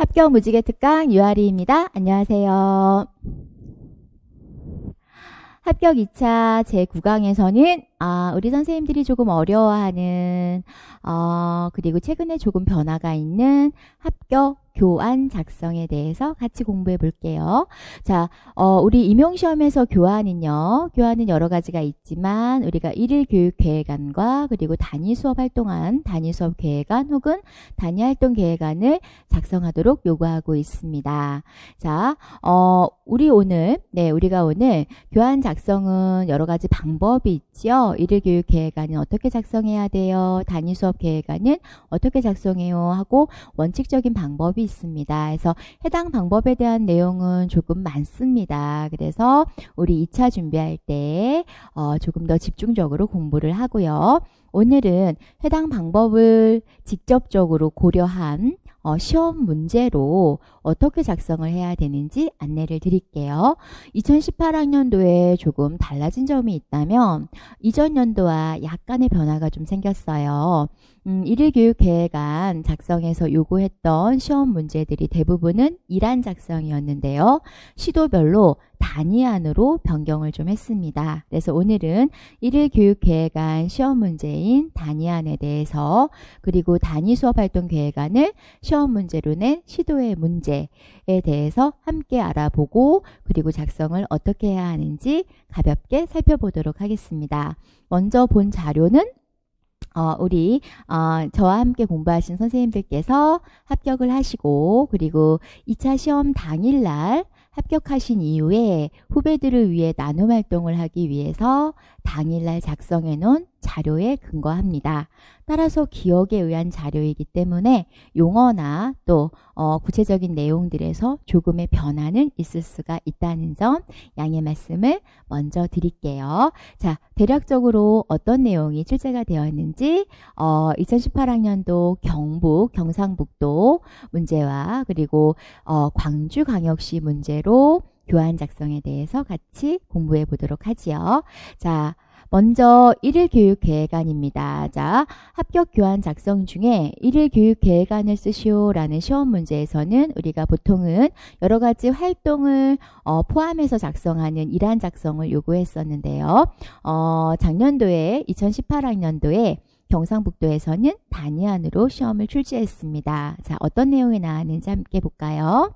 합격 무지개 특강 유아리입니다. 안녕하세요. 합격 2차 제9강에서는 아, 우리 선생님들이 조금 어려워하는 어, 그리고 최근에 조금 변화가 있는 합격 교환 작성에 대해서 같이 공부해 볼게요. 자, 어, 우리 임용시험에서 교환은요, 교환은 여러 가지가 있지만, 우리가 일일 교육 계획안과 그리고 단위 수업 활동안, 단위 수업 계획안 혹은 단위 활동 계획안을 작성하도록 요구하고 있습니다. 자, 어, 우리 오늘, 네, 우리가 오늘 교환 작성은 여러 가지 방법이 있 죠. 일일 교육 계획안은 어떻게 작성해야 돼요? 단위 수업 계획안은 어떻게 작성해요? 하고 원칙적인 방법이 있습니다. 그래서 해당 방법에 대한 내용은 조금 많습니다. 그래서 우리 2차 준비할 때 어, 조금 더 집중적으로 공부를 하고요. 오늘은 해당 방법을 직접적으로 고려한 어, 시험 문제로 어떻게 작성을 해야 되는지 안내를 드릴게요. 2018학년도에 조금 달라진 점이 있다면 이전 연도와 약간의 변화가 좀 생겼어요. 음, 일일교육 계획안 작성에서 요구했던 시험 문제들이 대부분은 일안 작성이었는데요. 시도별로 단위 안으로 변경을 좀 했습니다. 그래서 오늘은 일일교육 계획안 시험 문제인 단위 안에 대해서 그리고 단위 수업 활동 계획안을 시험 문제로 낸 시도의 문제에 대해서 함께 알아보고 그리고 작성을 어떻게 해야 하는지 가볍게 살펴보도록 하겠습니다. 먼저 본 자료는 어, 우리 어, 저와 함께 공부하신 선생님들께서 합격을 하시고 그리고 2차 시험 당일날 합격하신 이후에 후배들을 위해 나눔 활동을 하기 위해서 당일날 작성해 놓은 자료에 근거합니다. 따라서 기억에 의한 자료이기 때문에 용어나 또 어, 구체적인 내용들에서 조금의 변화는 있을 수가 있다는 점 양해 말씀을 먼저 드릴게요. 자, 대략적으로 어떤 내용이 출제가 되었는지 어, 2018학년도 경북, 경상북도 문제와 그리고 어, 광주광역시 문제로 교환 작성에 대해서 같이 공부해 보도록 하지요. 자, 먼저 일일 교육 계획안입니다. 자, 합격 교환 작성 중에 일일 교육 계획안을 쓰시오라는 시험 문제에서는 우리가 보통은 여러 가지 활동을 어, 포함해서 작성하는 일한 작성을 요구했었는데요. 어, 작년도에 2018학년도에 경상북도에서는 단위안으로 시험을 출제했습니다. 자, 어떤 내용이 나왔는지 함께 볼까요?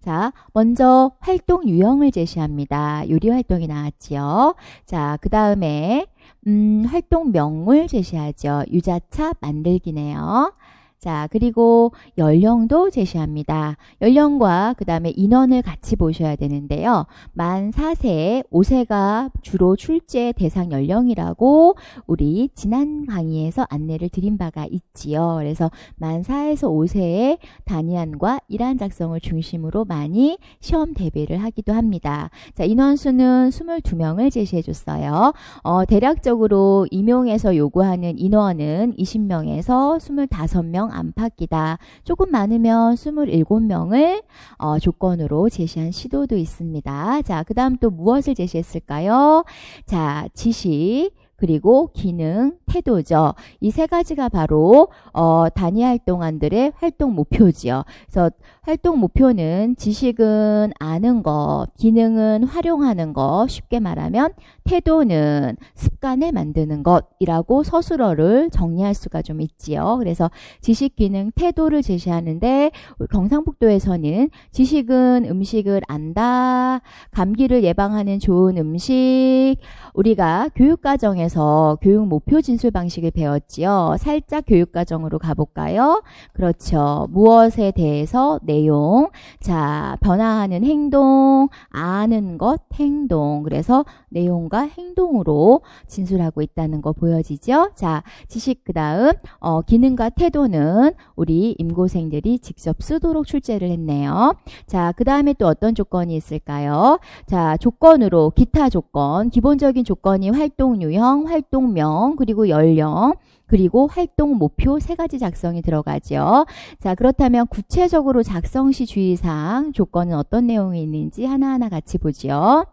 자, 먼저 활동 유형을 제시합니다. 요리 활동이 나왔지요. 자, 그 다음에 음, 활동명을 제시하죠. 유자차 만들기네요. 자, 그리고 연령도 제시합니다. 연령과 그 다음에 인원을 같이 보셔야 되는데요. 만 4세, 5세가 주로 출제 대상 연령이라고 우리 지난 강의에서 안내를 드린 바가 있지요. 그래서 만 4에서 5세의 단위안과 일한 작성을 중심으로 많이 시험 대비를 하기도 합니다. 자, 인원수는 22명을 제시해 줬어요. 어, 대략적으로 임용에서 요구하는 인원은 20명에서 25명 안팎이다. 조금 많으면 27명을 어, 조건으로 제시한 시도도 있습니다. 자, 그 다음 또 무엇을 제시했을까요? 자, 지식, 그리고 기능, 태도죠. 이 세 가지가 바로 어, 단위 활동안들의 활동 목표지요. 그래서 활동 목표는 지식은 아는 것, 기능은 활용하는 것, 쉽게 말하면 태도는 습관을 만드는 것이라고 서술어를 정리할 수가 좀 있지요. 그래서 지식, 기능, 태도를 제시하는데 경상북도에서는 지식은 음식을 안다, 감기를 예방하는 좋은 음식, 우리가 교육과정에서 교육 목표 진술 방식을 배웠지요. 살짝 교육과정으로 가볼까요? 그렇죠. 무엇에 대해서 내용, 자, 변화하는 행동, 아는 것, 행동. 그래서 내용과 행동으로 진술하고 있다는 거 보여지죠? 자, 지식 그 다음 어, 기능과 태도는 우리 임고생들이 직접 쓰도록 출제를 했네요. 자, 그 다음에 또 어떤 조건이 있을까요? 자, 조건으로 기타 조건, 기본적인 조건이 활동 유형, 활동명, 그리고 연령, 그리고 활동 목표 세 가지 작성이 들어가죠. 자, 그렇다면 구체적으로 작성 시 주의사항 조건은 어떤 내용이 있는지 하나하나 같이 보죠.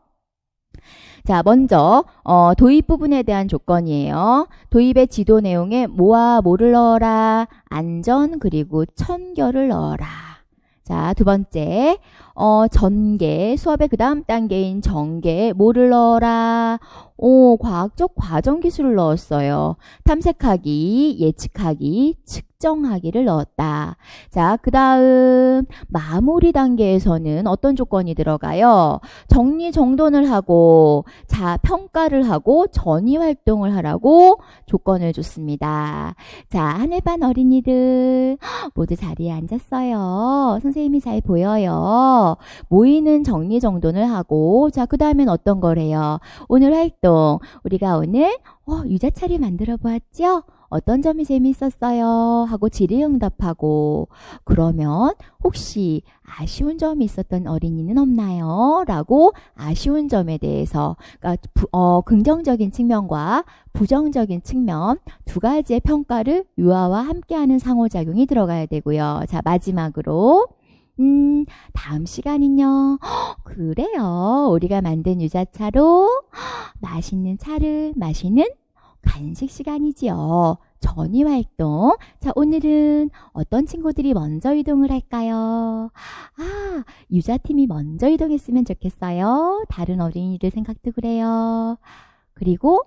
자, 먼저 어, 도입 부분에 대한 조건이에요. 도입의 지도 내용에 뭐와 뭐를 넣어라. 안전 그리고 천결을 넣어라. 자, 두 번째. 어, 전개, 수업의 그 다음 단계인 전개, 뭐를 넣어라? 오, 과학적 과정 기술을 넣었어요. 탐색하기, 예측하기, 측정하기를 넣었다. 자, 그 다음, 마무리 단계에서는 어떤 조건이 들어가요? 정리 정돈을 하고, 자, 평가를 하고, 전이 활동을 하라고 조건을 줬습니다. 자, 하늘반 어린이들, 모두 자리에 앉았어요. 선생님이 잘 보여요. 모이는 정리 정돈을 하고 자 그 다음엔 어떤 거래요? 오늘 활동 우리가 오늘 어, 유자차를 만들어 보았죠? 어떤 점이 재미있었어요? 하고 질의응답하고 그러면 혹시 아쉬운 점이 있었던 어린이는 없나요? 라고 아쉬운 점에 대해서 그러니까 부, 어, 긍정적인 측면과 부정적인 측면 두 가지의 평가를 유아와 함께하는 상호작용이 들어가야 되고요. 자 마지막으로 음, 다음 시간은요. 헉, 그래요. 우리가 만든 유자차로 헉, 맛있는 차를 마시는 간식 시간이지요. 전이 활동. 자, 오늘은 어떤 친구들이 먼저 이동을 할까요? 아, 유자팀이 먼저 이동했으면 좋겠어요. 다른 어린이들 생각도 그래요. 그리고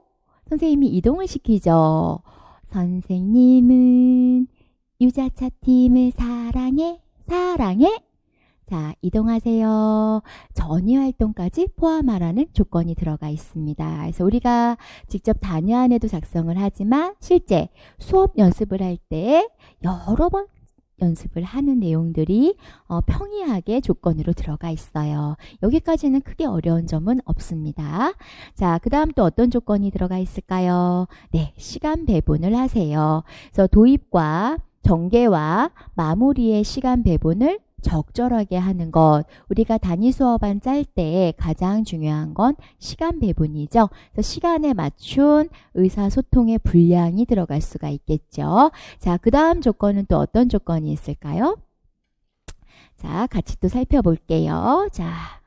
선생님이 이동을 시키죠. 선생님은 유자차 팀을 사랑해. 사랑해. 자, 이동하세요. 전이 활동까지 포함하라는 조건이 들어가 있습니다. 그래서 우리가 직접 단위 안에도 작성을 하지만 실제 수업 연습을 할 때 여러 번 연습을 하는 내용들이 어, 평이하게 조건으로 들어가 있어요. 여기까지는 크게 어려운 점은 없습니다. 자, 그 다음 또 어떤 조건이 들어가 있을까요? 네, 시간 배분을 하세요. 그래서 도입과 전개와 마무리의 시간 배분을 적절하게 하는 것. 우리가 단위 수업안 짤 때 가장 중요한 건 시간 배분이죠. 그래서 시간에 맞춘 의사소통의 분량이 들어갈 수가 있겠죠. 자, 그 다음 조건은 또 어떤 조건이 있을까요? 자, 같이 또 살펴볼게요. 자.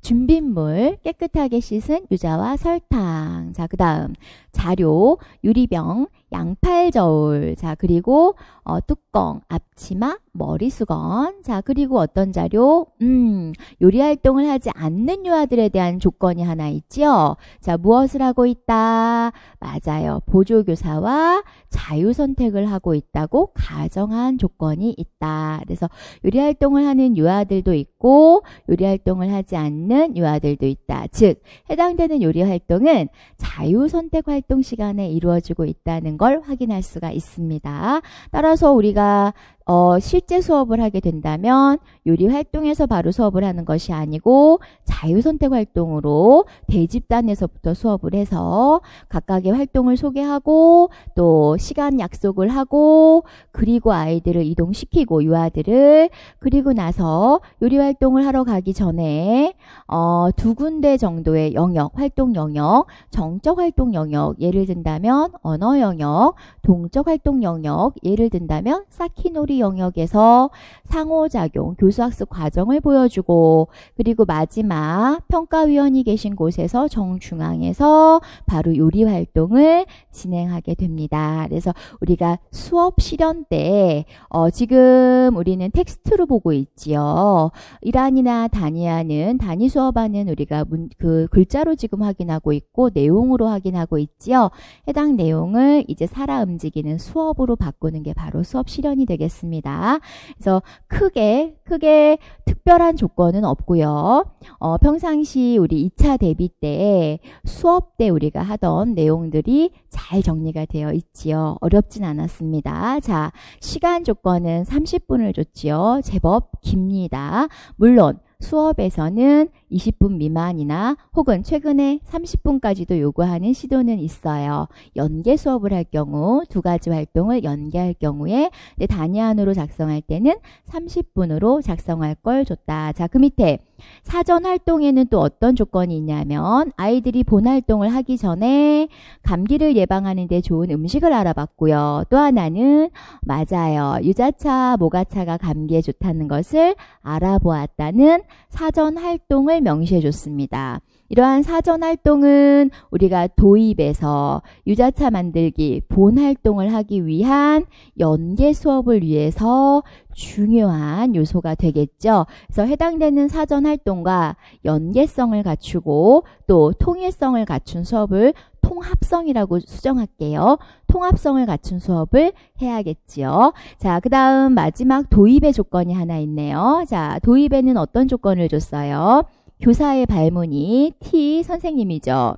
준빗물 깨끗하게 씻은 유자와 설탕. 자, 그 다음 자료, 유리병, 양팔 저울. 자, 그리고 어, 뚜껑, 앞치마, 머리 수건. 자, 그리고 어떤 자료? 음, 요리 활동을 하지 않는 유아들에 대한 조건이 하나 있지요. 자, 무엇을 하고 있다? 맞아요. 보조교사와 자유 선택을 하고 있다고 가정한 조건이 있다. 그래서 요리 활동을 하는 유아들도 있고 요리 활동을 하지 않는 유아들도 있다. 즉, 해당되는 요리 활동은 자유 선택 활동 시간에 이루어지고 있다는 걸 확인할 수가 있습니다. 따라서 우리가 어, 실제 수업을 하게 된다면 요리 활동에서 바로 수업을 하는 것이 아니고 자유선택 활동으로 대집단에서부터 수업을 해서 각각의 활동을 소개하고 또 시간 약속을 하고 그리고 아이들을 이동시키고 유아들을 그리고 나서 요리 활동을 하러 가기 전에 어, 두 군데 정도의 영역, 활동 영역, 정적 활동 영역 예를 든다면 언어 영역, 동적 활동 영역 예를 든다면 사키놀이 영역에서 상호작용, 교수학습 과정을 보여주고 그리고 마지막 평가위원이 계신 곳에서 정중앙에서 바로 요리 활동을 진행하게 됩니다. 그래서 우리가 수업 실현 때 어, 지금 우리는 텍스트로 보고 있지요. 1안이나 단위안은 단위 수업안은 우리가 문, 그 글자로 지금 확인하고 있고 내용으로 확인하고 있지요. 해당 내용을 이제 살아 움직이는 수업으로 바꾸는 게 바로 수업 실현이 되겠습니다. 있습니다. 그래서 크게 크게 특별한 조건은 없고요. 어, 평상시 우리 2차 대비 때 수업 때 우리가 하던 내용들이 잘 정리가 되어 있지요. 어렵진 않았습니다. 자, 시간 조건은 30분을 줬지요. 제법 깁니다. 물론 수업에서는 20분 미만이나 혹은 최근에 30분까지도 요구하는 시도는 있어요. 연계 수업을 할 경우 두 가지 활동을 연계할 경우에 네, 단위안으로 작성할 때는 30분으로 작성할 걸 줬다. 자, 그 밑에 사전 활동에는 또 어떤 조건이 있냐면 아이들이 본 활동을 하기 전에 감기를 예방하는 데 좋은 음식을 알아봤고요. 또 하나는 맞아요. 유자차, 모가차가 감기에 좋다는 것을 알아보았다는 사전 활동을 명시해 줬습니다. 이러한 사전 활동은 우리가 도입에서 유자차 만들기 본 활동을 하기 위한 연계 수업을 위해서 중요한 요소가 되겠죠. 그래서 해당되는 사전 활동과 연계성을 갖추고 또 통일성을 갖춘 수업을 통합성이라고 수정할게요. 통합성을 갖춘 수업을 해야겠지요. 자, 그 다음 마지막 도입의 조건이 하나 있네요. 자, 도입에는 어떤 조건을 줬어요? 교사의 발문이 T 선생님이죠.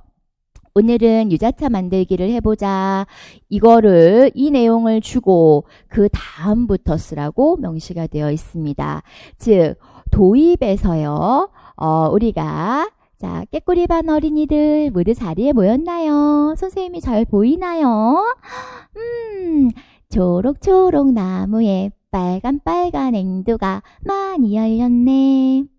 오늘은 유자차 만들기를 해보자. 이거를, 이 내용을 주고 그 다음부터 쓰라고 명시가 되어 있습니다. 즉, 도입에서요, 어, 우리가 자, 깨꼬리 반 어린이들 모두 자리에 모였나요? 선생님이 잘 보이나요? 음, 초록초록 나무에 빨간 빨간 앵두가 많이 열렸네.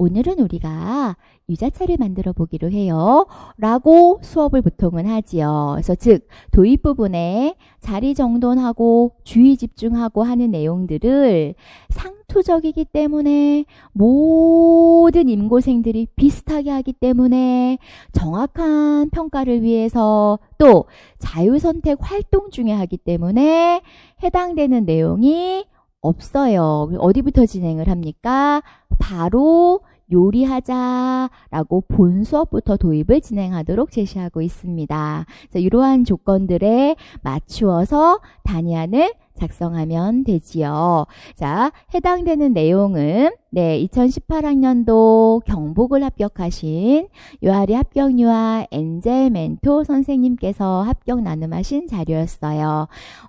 오늘은 우리가 유자차를 만들어 보기로 해요. 라고 수업을 보통은 하지요. 그래서 즉, 도입 부분에 자리 정돈하고 주의 집중하고 하는 내용들을 상투적이기 때문에 모든 임고생들이 비슷하게 하기 때문에 정확한 평가를 위해서 또 자유선택 활동 중에 하기 때문에 해당되는 내용이 없어요. 어디부터 진행을 합니까? 바로 요리하자라고 본 수업부터 도입을 진행하도록 제시하고 있습니다. 이러한 조건들에 맞추어서 단위안을 작성하면 되지요. 자, 해당되는 내용은 네, 2018학년도 경복을 합격하신 요하리 합격유아 엔젤 멘토 선생님께서 합격 나눔하신 자료였어요.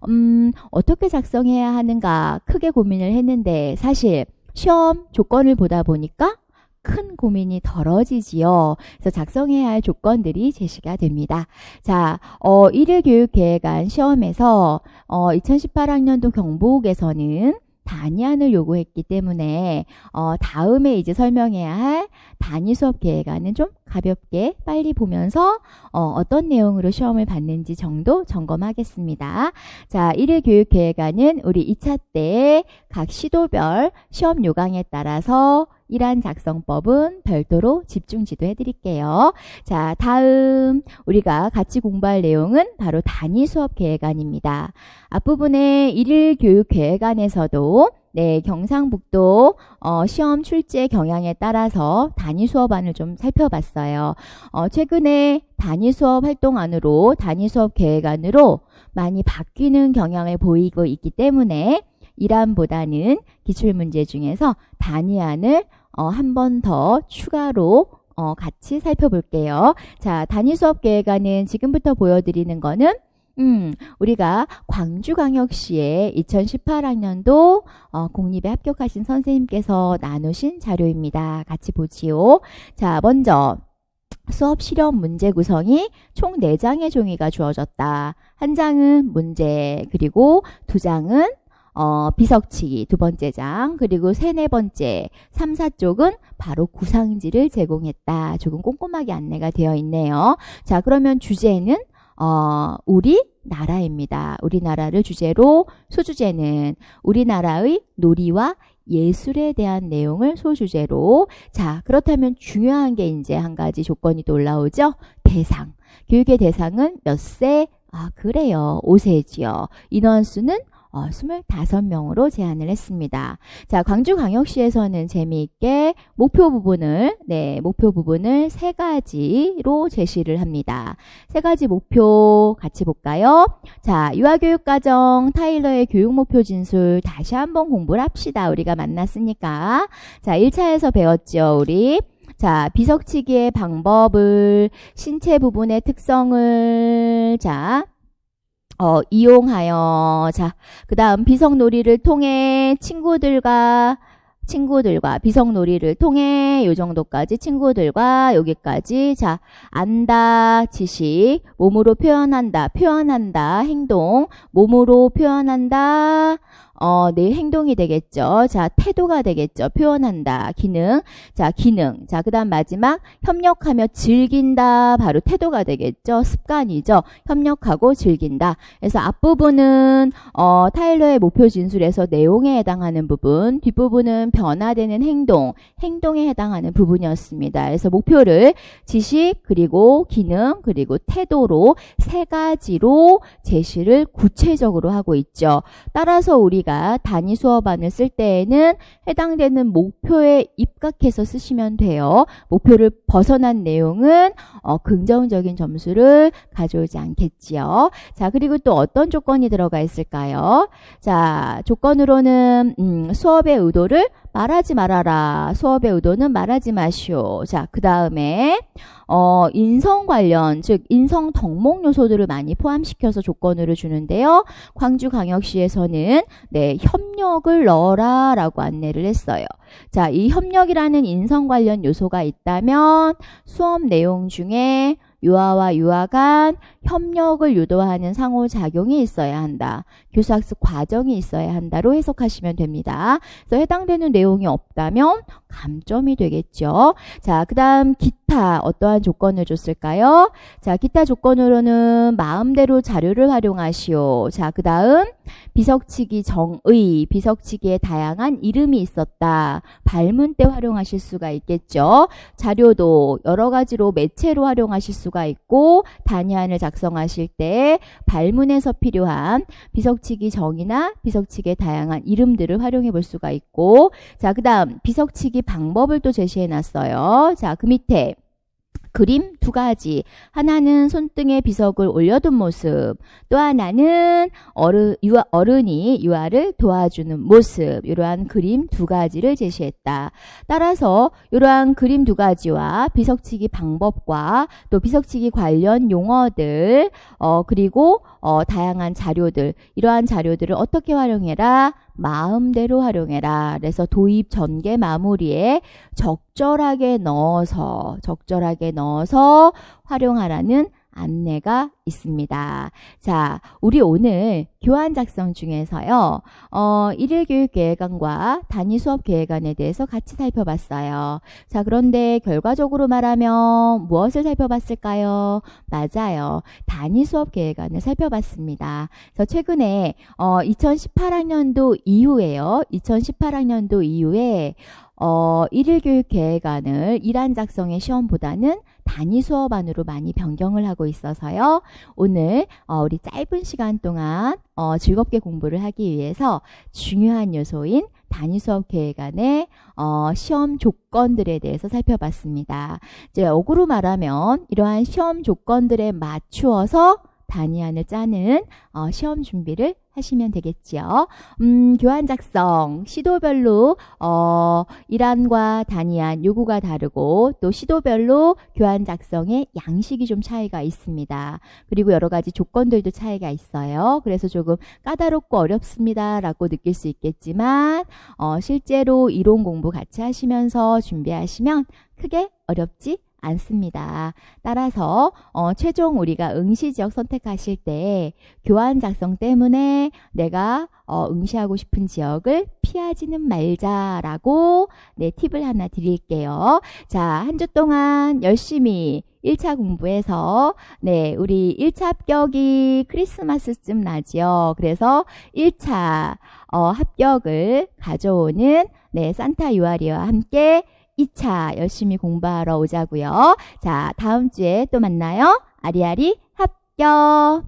음, 어떻게 작성해야 하는가 크게 고민을 했는데 사실 시험 조건을 보다 보니까 큰 고민이 덜어지지요. 그래서 작성해야 할 조건들이 제시가 됩니다. 자, 어, 일일 교육 계획안 시험에서 어, 2018학년도 경복에서는 단위안을 요구했기 때문에 어, 다음에 이제 설명해야 할 단위 수업 계획안은 좀 가볍게 빨리 보면서 어, 어떤 내용으로 시험을 봤는지 정도 점검하겠습니다. 자, 일일 교육 계획안은 우리 2차 때 각 시도별 시험 요강에 따라서 이란 작성법은 별도로 집중 지도해 드릴게요. 자, 다음 우리가 같이 공부할 내용은 바로 단위 수업 계획안입니다. 앞부분에 일일 교육 계획안에서도 네, 경상북도 어, 시험 출제 경향에 따라서 단위 수업안을 좀 살펴봤어요. 어, 최근에 단위 수업 활동안으로 단위 수업 계획안으로 많이 바뀌는 경향을 보이고 있기 때문에 이란보다는 기출문제 중에서 단위안을 어, 한 번 더 추가로 어, 같이 살펴볼게요. 자, 단위 수업 계획안은 지금부터 보여드리는 거는 음, 우리가 광주광역시에 2018학년도 어, 공립에 합격하신 선생님께서 나누신 자료입니다. 같이 보지요. 자, 먼저 수업 실험 문제 구성이 총 4장의 종이가 주어졌다. 한 장은 문제, 그리고 두 장은 어, 비석치기 두 번째 장, 그리고 세, 네 번째, 삼, 사 쪽은 바로 구상지를 제공했다. 조금 꼼꼼하게 안내가 되어 있네요. 자, 그러면 주제는 어, 우리 나라입니다. 우리나라를 주제로 소주제는 우리나라의 놀이와 예술에 대한 내용을 소주제로. 자 그렇다면 중요한 게 이제 한 가지 조건이 또 올라오죠. 대상. 교육의 대상은 몇 세? 아 그래요. 5세지요. 인원수는 어, 25명으로 제안을 했습니다. 자, 광주광역시에서는 재미있게 목표 부분을, 네, 목표 부분을 세 가지로 제시를 합니다. 세 가지 목표 같이 볼까요? 자, 유아교육과정 타일러의 교육 목표 진술 다시 한번 공부를 합시다. 우리가 만났으니까. 자, 1차에서 배웠죠, 우리. 자, 비석치기의 방법을, 신체 부분의 특성을, 자, 어, 이용하여. 자, 그 다음 비석놀이를 통해 친구들과 친구들과 비석놀이를 통해 요 정도까지 친구들과 여기까지. 자 안다 지식 몸으로 표현한다 표현한다 행동 몸으로 표현한다 어, 내 행동이 되겠죠. 자, 태도가 되겠죠. 표현한다. 기능. 자, 기능. 자, 그 다음 마지막 협력하며 즐긴다. 바로 태도가 되겠죠. 습관이죠. 협력하고 즐긴다. 그래서 앞부분은 어, 타일러의 목표 진술에서 내용에 해당하는 부분, 뒷부분은 변화되는 행동, 행동에 해당하는 부분이었습니다. 그래서 목표를 지식, 그리고 기능, 그리고 태도로 세 가지로 제시를 구체적으로 하고 있죠. 따라서 우리가 우리가 단위 수업안을 쓸 때에는 해당되는 목표에 입각해서 쓰시면 돼요. 목표를 벗어난 내용은 어, 긍정적인 점수를 가져오지 않겠지요. 자, 그리고 또 어떤 조건이 들어가 있을까요? 자, 조건으로는 음, 수업의 의도를 말하지 말아라. 수업의 의도는 말하지 마시오. 자, 그 다음에 어, 인성 관련, 즉 인성 덕목 요소들을 많이 포함시켜서 조건으로 주는데요. 광주광역시에서는 네, 협력을 넣어라라고 안내를 했어요. 자, 이 협력이라는 인성 관련 요소가 있다면 수업 내용 중에 유아와 유아 간 협력을 유도하는 상호작용이 있어야 한다. 교수학습 과정이 있어야 한다로 해석하시면 됩니다. 그래서 해당되는 내용이 없다면 감점이 되겠죠. 자, 그 다음 기 타 어떠한 조건을 줬을까요? 자, 기타 조건으로는 마음대로 자료를 활용하시오. 자, 그 다음 비석치기 정의, 비석치기에 다양한 이름이 있었다. 발문 때 활용하실 수가 있겠죠. 자료도 여러 가지로 매체로 활용하실 수가 있고 단위안을 작성하실 때 발문에서 필요한 비석치기 정의나 비석치기의 다양한 이름들을 활용해 볼 수가 있고 자, 그 다음 비석치기 방법을 또 제시해 놨어요. 자, 그 밑에 그림 두 가지. 하나는 손등에 비석을 올려둔 모습. 또 하나는 어른, 유아, 어른이 유아를 도와주는 모습. 이러한 그림 두 가지를 제시했다. 따라서 이러한 그림 두 가지와 비석치기 방법과 또 비석치기 관련 용어들, 어, 그리고 어, 다양한 자료들, 이러한 자료들을 어떻게 활용해라? 마음대로 활용해라. 그래서 도입 전개 마무리에 적절하게 넣어서, 적절하게 넣어서 활용하라는 안내가 있습니다. 자, 우리 오늘 교환 작성 중에서요, 어, 일일 교육 계획안과 단위 수업 계획안에 대해서 같이 살펴봤어요. 자, 그런데 결과적으로 말하면 무엇을 살펴봤을까요? 맞아요. 단위 수업 계획안을 살펴봤습니다. 그래서 최근에, 어, 2018학년도 이후에요. 2018학년도 이후에, 어, 일일 교육 계획안을 일한 작성의 시험보다는 단위 수업안으로 많이 변경을 하고 있어서요. 오늘 어, 우리 짧은 시간 동안 어, 즐겁게 공부를 하기 위해서 중요한 요소인 단위 수업 계획안의 어, 시험 조건들에 대해서 살펴봤습니다. 이제 역으로 말하면 이러한 시험 조건들에 맞추어서 단위안을 짜는 어, 시험 준비를 하시면 되겠지요. 음, 교환 작성 시도별로 어, 일안과 단위안 요구가 다르고 또 시도별로 교환 작성의 양식이 좀 차이가 있습니다. 그리고 여러 가지 조건들도 차이가 있어요. 그래서 조금 까다롭고 어렵습니다라고 느낄 수 있겠지만 어, 실제로 이론 공부 같이 하시면서 준비하시면 크게 어렵지 않습니다. 따라서 어, 최종 우리가 응시 지역 선택하실 때 교환 작성 때문에 내가 어, 응시하고 싶은 지역을 피하지는 말자라고 네, 팁을 하나 드릴게요. 자, 한 주 동안 열심히 1차 공부해서 네, 우리 1차 합격이 크리스마스쯤 나지요. 그래서 1차 어, 합격을 가져오는 네, 산타 유아리와 함께 2차 열심히 공부하러 오자고요. 자, 다음 주에 또 만나요. 아리아리 합격!